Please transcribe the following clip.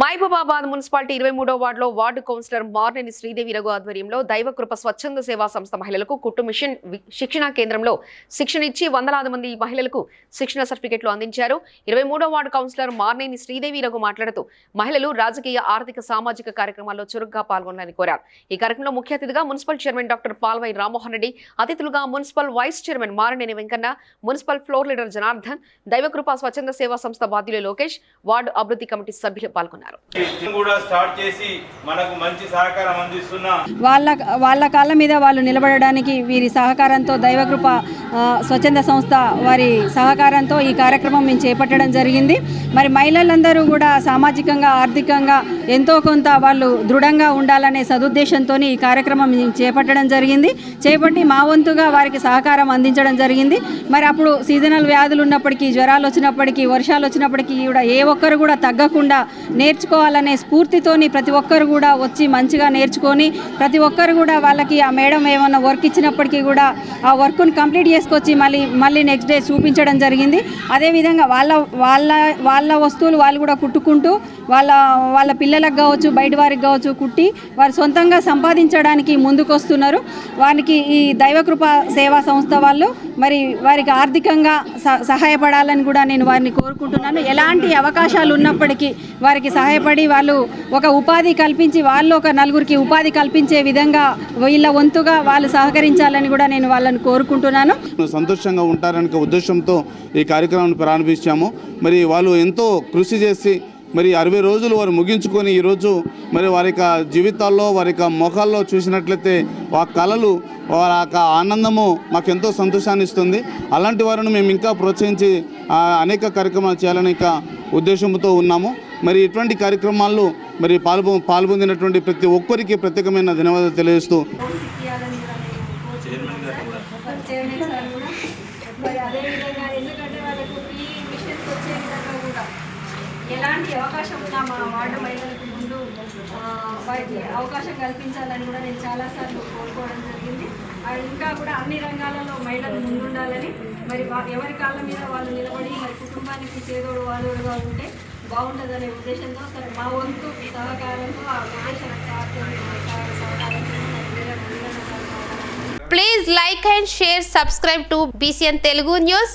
Mahabubabad municipality ఇరవై మూడో వార్డులో వార్డు కౌన్సిలర్ మార్నేని శ్రీదేవి రఘు ఆధ్వర్యంలో దైవకృప స్వచ్ఛంద సేవా సంస్థ మహిళలకు కుట్టు మిషన్ శిక్షణా కేంద్రంలో శిక్షణ ఇచ్చి వందలాది మంది మహిళలకు శిక్షణ సర్టిఫికెట్లు అందించారు. ఇరవై మూడో వార్డు కౌన్సిలర్ మార్నేని శ్రీదేవి రఘు మాట్లాడుతూ మహిళలు రాజకీయ ఆర్థిక సామాజిక కార్యక్రమాల్లో చురుగ్గా పాల్గొనాలని కోరారు. ఈ కార్యక్రమంలో ముఖ్య అతిథిగా municipal chairman doctor Palvai Rammohan Reddy అతిథులుగా municipal vice chairman Maraneni Venkanna municipal floor leader Janardhan Daivakrupa స్వచ్ఛంద సేవా సంస్థ బాధ్యులు లోకేష్ వార్డు అభివృద్ధి కమిటీ సభ్యులు పాల్గొన్నారు. అందిస్తున్న వాళ్ళ వాళ్ళ కాళ్ళ మీద వాళ్ళు నిలబడడానికి వీరి సహకారంతో దైవకృప స్వచ్ఛంద సంస్థ వారి సహకారంతో ఈ కార్యక్రమం మేము చేపట్టడం జరిగింది. మరి మహిళలందరూ కూడా సామాజికంగా ఆర్థికంగా ఎంతో కొంత వాళ్ళు దృఢంగా ఉండాలనే సదుద్దేశంతో ఈ కార్యక్రమం చేపట్టడం జరిగింది. చేపట్టి మా వంతుగా వారికి సహకారం అందించడం జరిగింది. మరి అప్పుడు సీజనల్ వ్యాధులు ఉన్నప్పటికీ జ్వరాలు వచ్చినప్పటికీ వర్షాలు వచ్చినప్పటికీ కూడా ఏ ఒక్కరు కూడా తగ్గకుండా నేర్చుకోవాలనే స్ఫూర్తితోని ప్రతి ఒక్కరు కూడా వచ్చి మంచిగా నేర్చుకొని ప్రతి ఒక్కరు కూడా వాళ్ళకి ఆ మేడం ఏమన్నా వర్క్ ఇచ్చినప్పటికీ కూడా ఆ వర్క్ను కంప్లీట్ చేసుకొచ్చి మళ్ళీ మళ్ళీ నెక్స్ట్ డే చూపించడం జరిగింది. అదేవిధంగా వాళ్ళ వాళ్ళ వాళ్ళ వస్తువులు వాళ్ళు కూడా కుట్టుకుంటూ వాళ్ళ వాళ్ళ పిల్లలకు కావచ్చు బయట వారికి కావచ్చు కుట్టి వారు సొంతంగా సంపాదించడానికి ముందుకొస్తున్నారు. వారికి ఈ దైవకృప సేవా సంస్థ వాళ్ళు మరి వారికి ఆర్థికంగా సహాయపడాలని కూడా నేను వారిని కోరుకుంటున్నాను. ఎలాంటి అవకాశాలు ఉన్నప్పటికీ వారికి సహాయపడి వాళ్ళు ఒక ఉపాధి కల్పించి వాళ్ళు ఒక నలుగురికి ఉపాధి కల్పించే విధంగా వీళ్ళ వంతుగా వాళ్ళు సహకరించాలని కూడా నేను వాళ్ళని కోరుకుంటున్నాను. సంతోషంగా ఉంటారనే ఒక ఉద్దేశంతో ఈ కార్యక్రమాన్ని ప్రారంభించాము. మరి వాళ్ళు ఎంతో కృషి చేసి మరి అరవై రోజులు వారు ముగించుకొని ఈరోజు మరి వారి యొక్క జీవితాల్లో వారి యొక్క ముఖాల్లో చూసినట్లయితే ఆ కళలు వారి యొక్క ఆనందము మాకెంతో సంతోషాన్ని ఇస్తుంది. అలాంటి వారిని మేము ఇంకా ప్రోత్సహించి అనేక కార్యక్రమాలు చేయాలని ఉద్దేశంతో ఉన్నాము. మరి ఇటువంటి కార్యక్రమాల్లో మరి పాల్గొ పాల్గొందినటువంటి ప్రతి ఒక్కరికి ప్రత్యేకమైన ధన్యవాదాలు తెలియజేస్తూ మరి అదేవిధంగా ఎందుకంటే వాళ్ళకు ఈ మిషన్స్ వచ్చే విధంగా కూడా ఎలాంటి అవకాశం ఉన్నా మా వార్డు మహిళలకు ముందు వారికి అవకాశం కల్పించాలని కూడా నేను చాలాసార్లు కోరుకోవడం జరిగింది. ఇంకా కూడా అన్ని రంగాలలో మహిళలు ముందుండాలని మరి ఎవరి కాళ్ళ మీద వాళ్ళు నిలబడి మరి కుటుంబానికి చేదోడు వాదోడుగా ఉంటే బాగుంటుందనే ఉద్దేశంతో సరే మా వంతు సహకారంతో ఆ ఉద్దేశం please like and share subscribe to BCN Telugu news